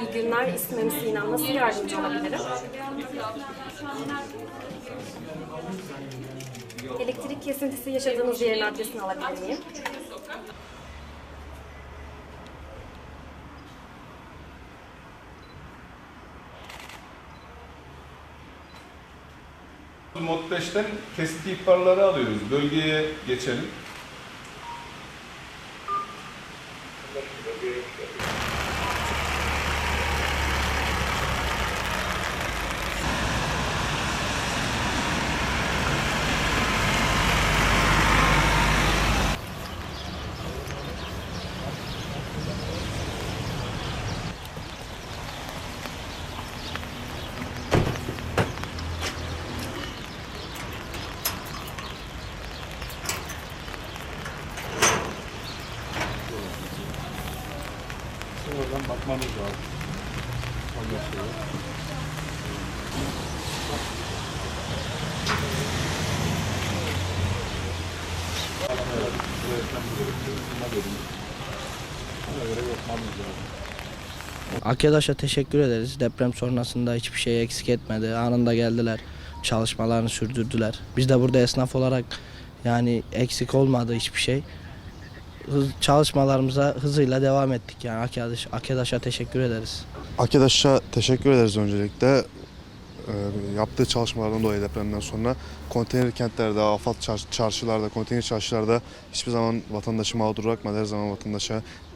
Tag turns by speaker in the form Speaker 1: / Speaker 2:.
Speaker 1: İyi günler. İsmim Sinan. Nasıl yardımcı olabilirim? Elektrik kesintisi yaşadığınız yerin adresini alabilir miyim?
Speaker 2: Mod 5'ten kesit ihbarları alıyoruz. Bölgeye geçelim. Thank you. Oradan bakmamız lazım. Anlaşılıyor.
Speaker 3: Arkadaşa teşekkür ederiz. Deprem sonrasında hiçbir şey eksik etmedi. Anında geldiler. Çalışmalarını sürdürdüler. Biz de burada esnaf olarak yani eksik olmadı hiçbir şey. Hız, çalışmalarımıza hızıyla devam ettik. Yani arkadaş, arkadaşa teşekkür ederiz.
Speaker 4: Arkadaşa teşekkür ederiz öncelikle. Ee, yaptığı çalışmalardan dolayı depremden sonra konteyner kentlerde, afat çar- çarşılarda, konteyner çarşılarda hiçbir zaman vatandaşı mağdur bırakmadı. Her zaman vatandaşa